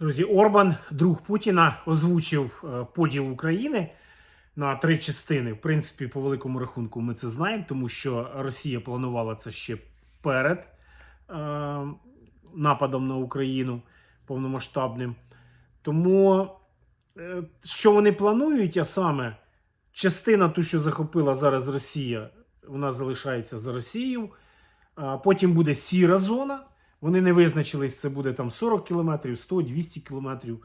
Друзі, Орбан, друг Путіна, озвучив е, поділ України на три частини. В принципі, по великому рахунку, ми це знаємо, тому що Росія планувала це ще перед е, нападом на Україну повномасштабним. Тому, е, що вони планують, а саме частина, ту, що захопила зараз Росія, вона залишається за Росією. Потім буде сіра зона. Вони не визначились, це буде там 40 кілометрів, 100, 200 кілометрів.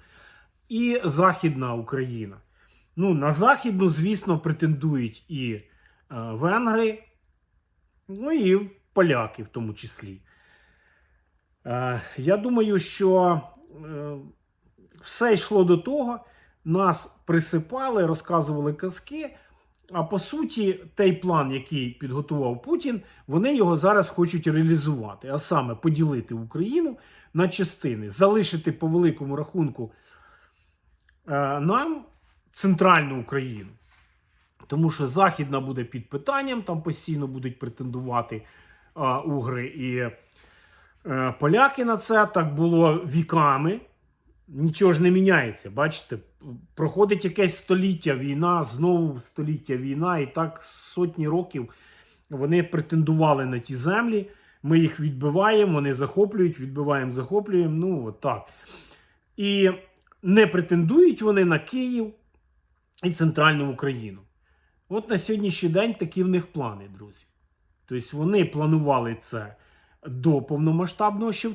І Західна Україна. Ну, на Західну, звісно, претендують і е, венгри, ну і поляки в тому числі. Е, я думаю, що е, все йшло до того, нас присипали, розказували казки. А по суті, той план, який підготував Путін, вони його зараз хочуть реалізувати, а саме поділити Україну на частини, залишити по великому рахунку е, нам центральну Україну. Тому що Західна буде під питанням, там постійно будуть претендувати е, угри і е, поляки на це. Так було віками. Нічого ж не міняється. Бачите, проходить якесь століття війна, знову століття війна, і так сотні років вони претендували на ті землі. Ми їх відбиваємо, вони захоплюють, відбиваємо, захоплюємо. Ну, от так. І не претендують вони на Київ і центральну Україну. От на сьогоднішній день такі в них плани, друзі. Тобто вони планували це до повномасштабного ще